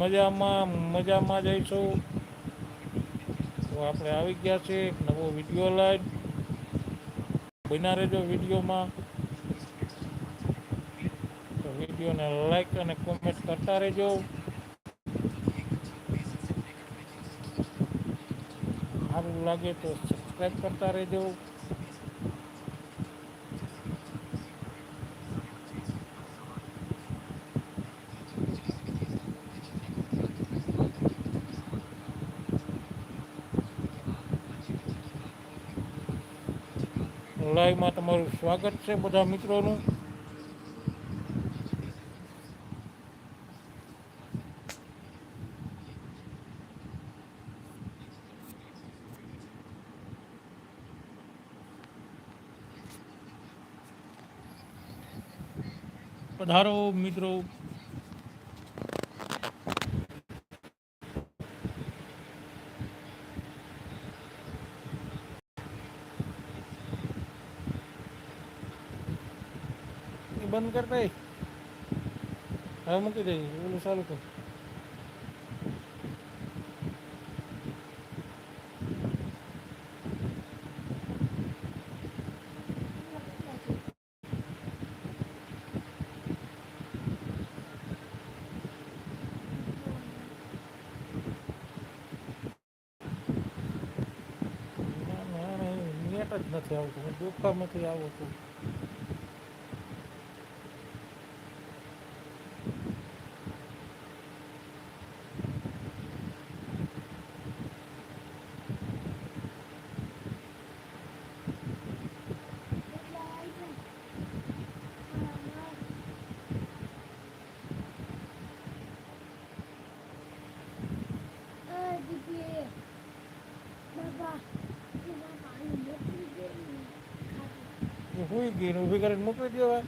મજામાં મજામાં જઈશું તો આપણે આવી ગયા છે એક નવો વીડિયો લાઈન બના રહેજો વિડીયોમાં. તો વિડીયોને લાઈક અને કોમેન્ટ કરતા રહેજો. સારું લાગે તો સબસ્ક્રાઈબ કરતા રહેજો લાઈવમાં તમારું સ્વાગત છે બધા મિત્રોનું. પધારો મિત્રો. કરતા એ. હવે મૂકી દઈ ઓલું ચાલુ કર જ નથી આવતું દુઃખામાંથી આવતું genuwi ka rin mo, pwede ba?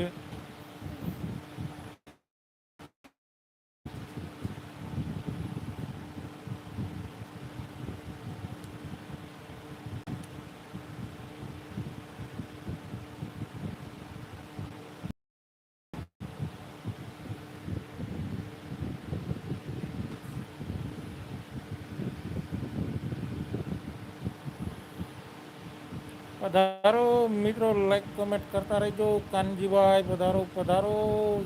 મૂકી દો પધારો, મિત્રો લાઈક કમેન્ટ કરતા રહેજો. કાનજીભાઈ, પધારો પધારો.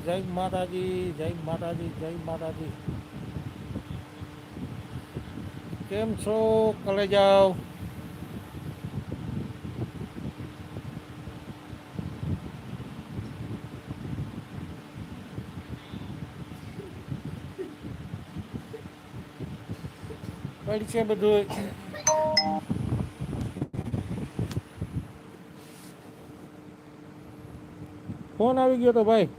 જય માતાજી જય માતાજી જય માતાજી. કેમ છો કલે જાઓ પડી છે બધું ફોન આવી ગયો તો ભાઈ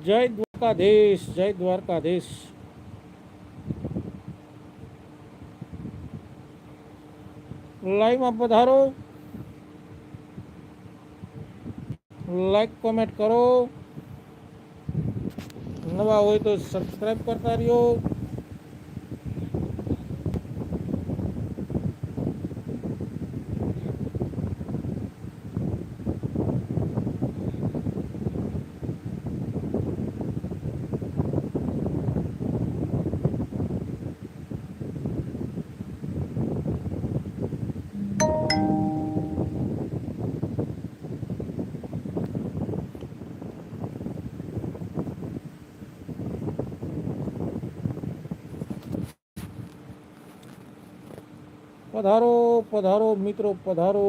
જય દ્વારકાધીશ જય દ્વારકાધીશ. લાઈવમાં પધારો લાઈક કોમેન્ટ કરો. નવા હોય તો સબસ્ક્રાઈબ કરતા રહ્યો. પધારો પધારો મિત્રો પધારો.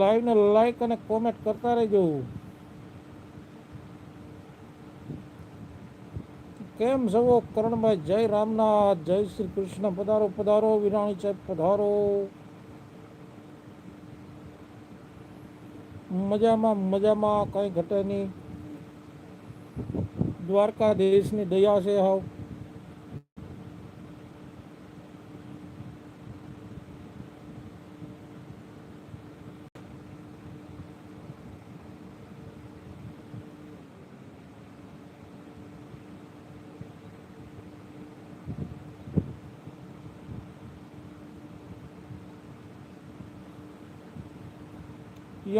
લાઈવ ને લાઈક અને કોમેન્ટ કરતા રહેજો. કેમ સવો કરણભાઈ જય રામનાથ? જય શ્રી કૃષ્ણ. પધારો પધારો, વિરાણી સાહેબ, પધારો. મજામાં મજામાં. કઈ ઘટે નહીં. દ્વારકાધીશની દયા છે હાવ.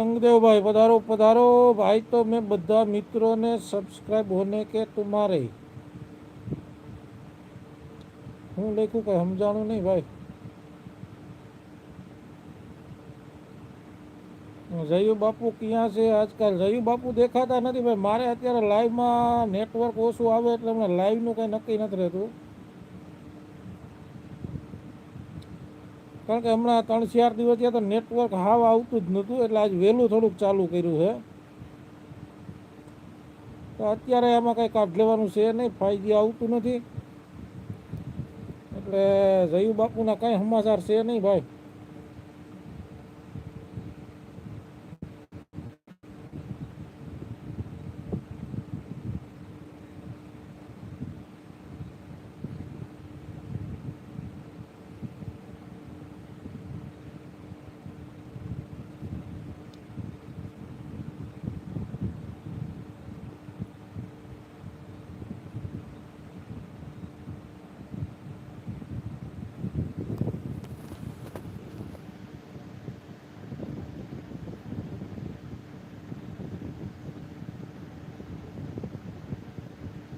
યંગદેવભાઈ પધારો પધારો. ભાઈ, તો મેં બધા મિત્રોને સબસ્ક્રાઇબ હોને કે તુમારે? હું લખ્યું કઈ સમજાણું નહીં ભાઈ? જયુ બાપુ ક્યાં છે આજકાલ? જયુ બાપુ દેખાતા નથી ભાઈ. મારે અત્યારે લાઈવમાં નેટવર્ક ઓછું આવે એટલે હમણાં લાઈવનું કંઈ નક્કી નથી રહેતું. કારણ કે હમણાં ત્રણ ચાર દિવસ થયા તો નેટવર્ક હાવ આવતું જ નહોતું, એટલે આજ વહેલું થોડુંક ચાલુ કર્યું છે. તો અત્યારે આમાં કંઈ કાઢ લેવાનું છે નહીં ફાઈજી આવતું નથી. એટલે જયુ બાપુના કાંઈ સમાચાર છે નહીં ભાઈ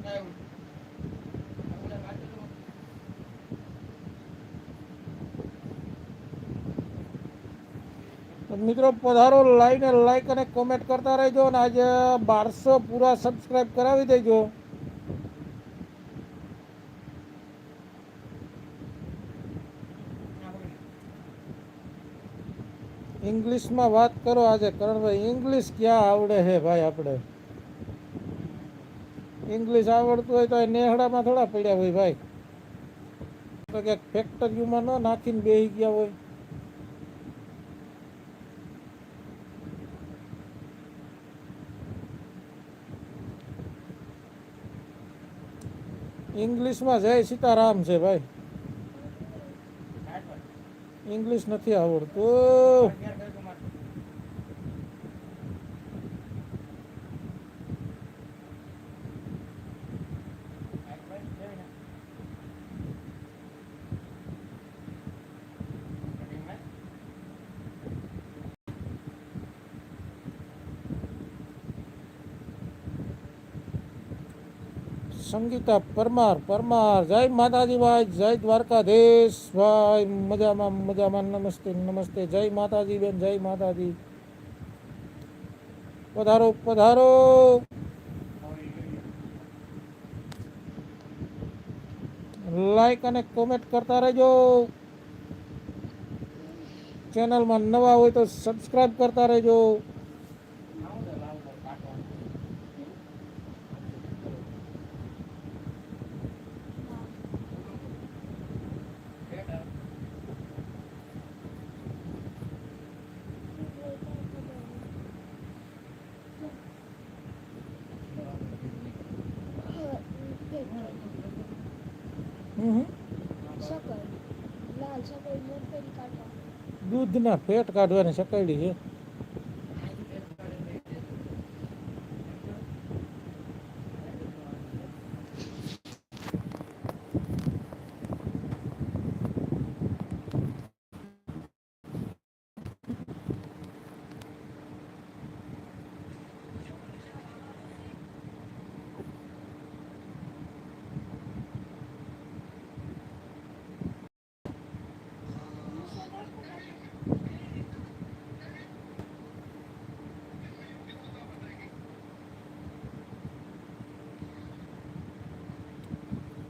તો મિત્રો, પધારો લાઈને લાઈક અને કોમેન્ટ કરતા રહેજો અને આજે બારસો પૂરા સબસ્ક્રાઈબ કરાવી દેજો. ઇંગ્લિશમાં વાત કરો આજે. કરણભાઈ ઇંગ્લિશ ક્યાં આવડે હે ભાઈ આપણે? ઇંગ્લિશ આવડતું હોય તો એ નેહડામાં થોડા પડ્યા હોય ભાઈ. તો કે ફેક્ટરીમાં ન નાખીને બેહી ગયા હોય. ઇંગ્લિશમાં જય સીતારામ છે ભાઈ. ઇંગ્લિશ નથી આવડતું. સંગીતા પરમાર પરમાર, જય માતાજી ભાઈ, જય દ્વારકાધીશ ભાઈ, મજામાં મજામાં, નમસ્તે નમસ્તે, જય માતાજી બેન, જય માતાજી. પધારો પધારો. લાઈક અને કોમેન્ટ કરતા રહેજો. ચેનલમાં નવા હોય તો સબસ્ક્રાઈબ કરતા રહેજો. વૃદ્ધના પેટ કાઢવાની સકાયડી છે.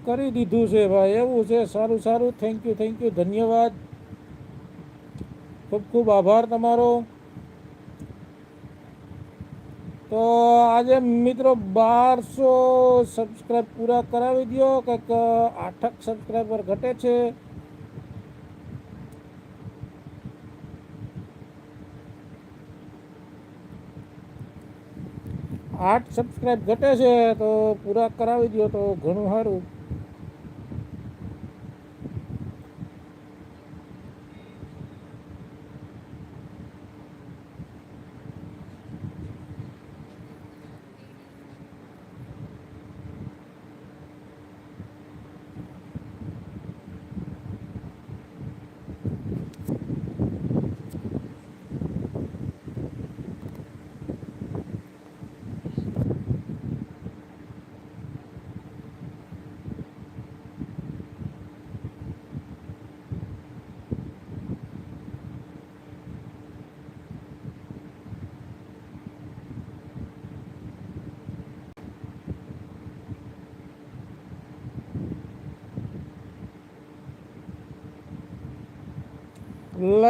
કરી દીધું છે ભાઈ, એવું છે. સારું સારું. થેન્ક યુ થેન્ક યુ ધન્યવાદ. ખૂબ ખૂબ આભાર તમારો. તો આજે મિત્રો બારસો સબસ્ક્રાઈબ પૂરા કરાવી દો કંઈક આઠક સબસ્ક્રાઈબર ઘટે છે. આઠ સબસ્ક્રાઈબ ઘટે છે, તો પૂરા કરાવી દો તો ઘણું સારું.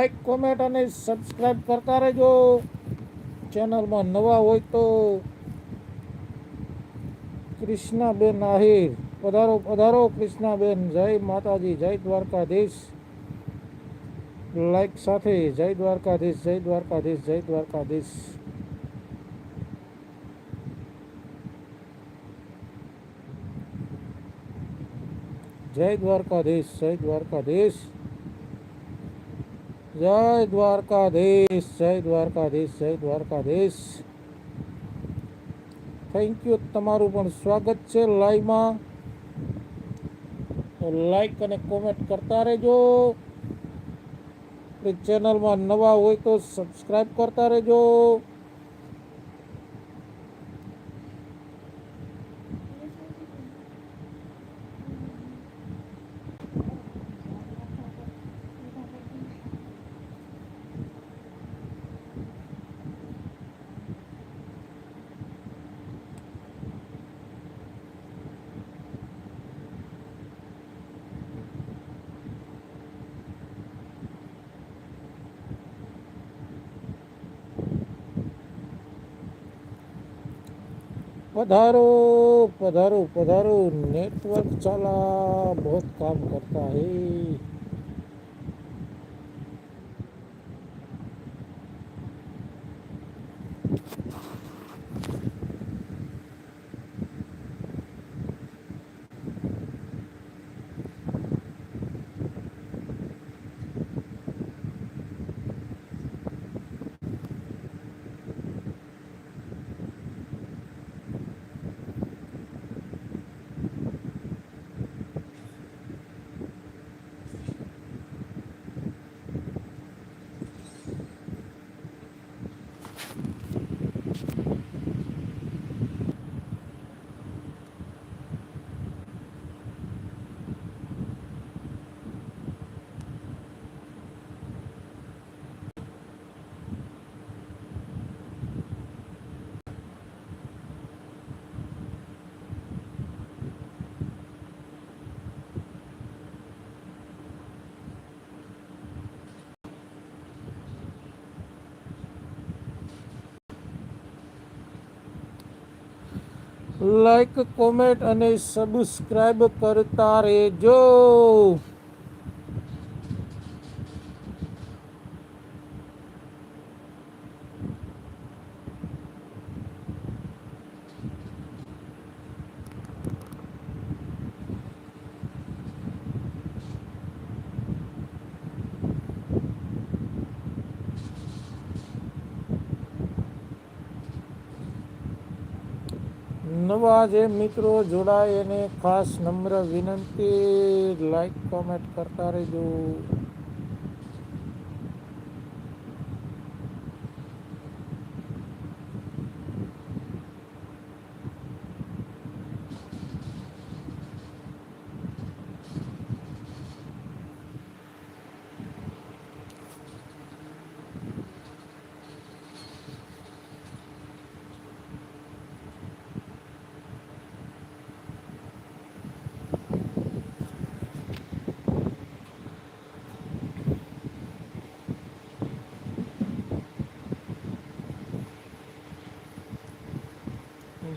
લાઈક કોમેન્ટ અને સબસ્ક્રાઈબ કરતા રહેજો ચેનલમાં નવા હોય તો કૃષ્ણાબેન આહિર. પધારો પધારો કૃષ્ણાબેન. જય માતાજી, જય દ્વારકાધીશ. લાઈક સાથે, જય દ્વારકાધીશ જય દ્વારકાધીશ જય દ્વારકાધીશ. જય દ્વારકાધીશ જય દ્વારકાધીશ. જય દ્વારકાધીશ જય દ્વારકાધીશ જય દ્વારકાધીશ. થેન્ક યુ તમારું પણ સ્વાગત છે લાઈવમાં તો લાઈક અને કોમેન્ટ કરતા રહેજો. ચેનલમાં નવા હોય તો સબસ્ક્રાઈબ કરતા રહેજો. પધારો પધારો પધારો. નેટવર્ક ચાલા બહુ કામ કરતા હે. લાઈક કોમેન્ટ અને સબસ્ક્રાઈબ કરતા રહેજો. નવા જે મિત્રો જોડાય એને ખાસ નમ્ર વિનંતી. લાઈક કોમેન્ટ કરતા રહેજો.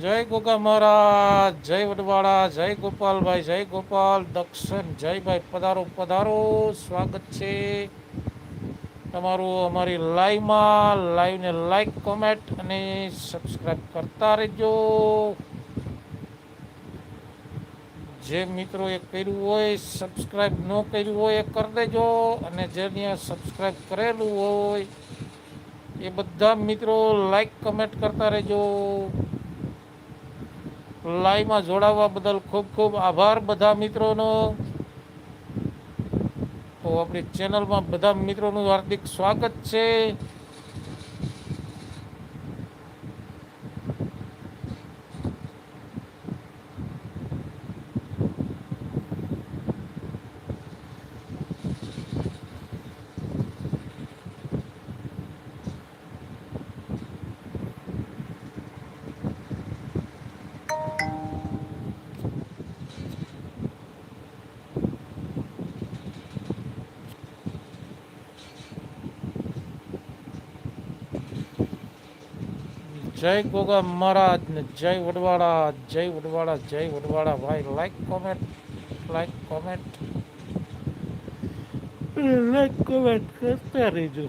જય ગોગા મહારાજ, જય વડવાળા, જય ગોપાલભાઈ, જય ગોપાલ દક્ષિણ જયભાઈ પધારો પધારો. સ્વાગત છે તમારું અમારી લાઈવમાં. લાઈવને લાઈક કોમેન્ટ અને સબસ્ક્રાઈબ કરતા રહેજો. જે મિત્રોએ કર્યું હોય સબસ્ક્રાઈબ ન કર્યું હોય, એ કરી દેજો. અને જેને સબસ્ક્રાઈબ કરેલું હોય, એ બધા મિત્રો લાઈક કમેન્ટ કરતા રહેજો. લાઈવમાં જોડાવવા બદલ ખૂબ ખૂબ આભાર બધા મિત્રોનો. તો આપણી ચેનલમાં બધા મિત્રોનું હાર્દિક સ્વાગત છે. જય ગોગા મહારાજ ને જય વડવાળા જય વડવાળા જય વડવાળા ભાઈ like comment like comment like comment કરતા રહેજો.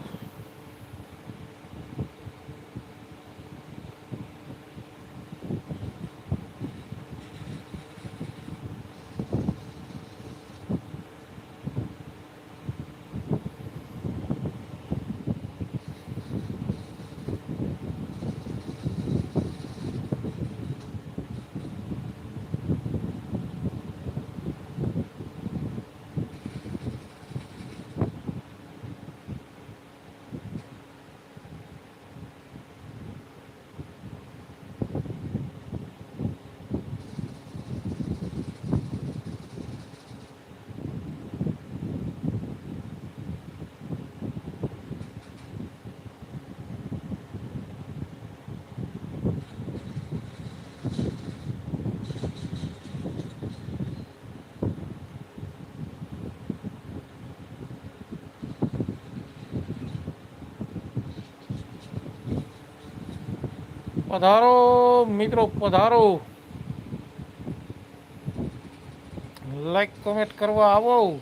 પધારો મિત્રો પધારો. લાઈક કોમેન્ટ કરવા આવો.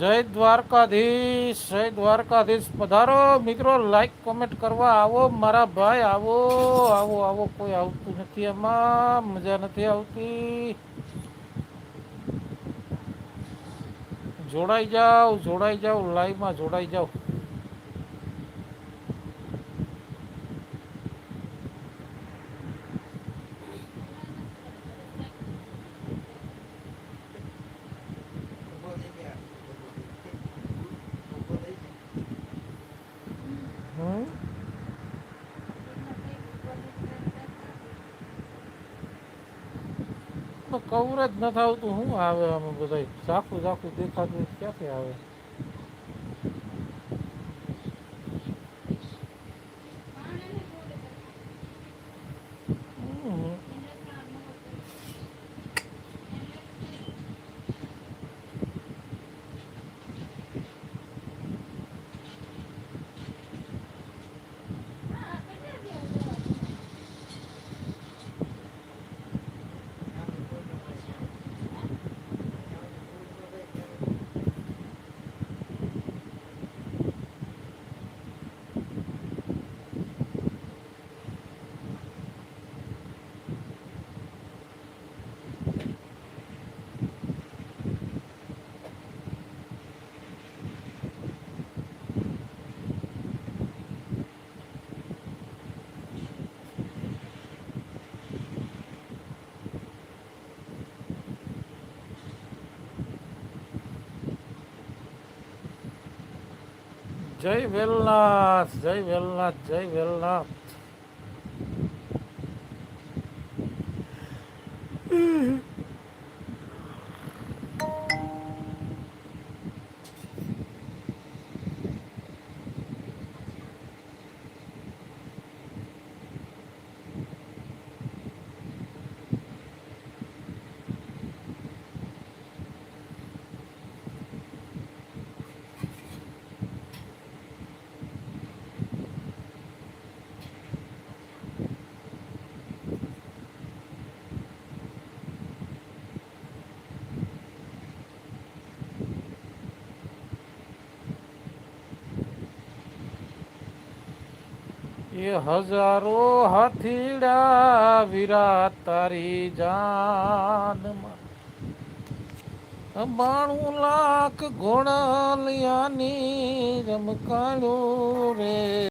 જય દ્વારકાધીશ જય દ્વારકાધીશ. પધારો. મિત્રો લાઈક કોમેન્ટ કરવા આવો. મારા ભાઈ આવો. આવો આવો. કોઈ આવતું નથી એમાં મજા નથી આવતી. જોડાઈ જાઓ જોડાઈ જાઓ. લાઈવમાં જોડાઈ જાઓ. હમ જ નથી આવતું શું આવે આમાં બધા ઝાખું ઝાખું દેખાતું ક્યાંથી આવે? જય વેલનાથ જય વેલનાથ જય વેલનાથ. એ હજારો હાથીડા વિરા તારી જાનમાં. બાણું લાખ ઘોડાલિયાની રમકાણું રે.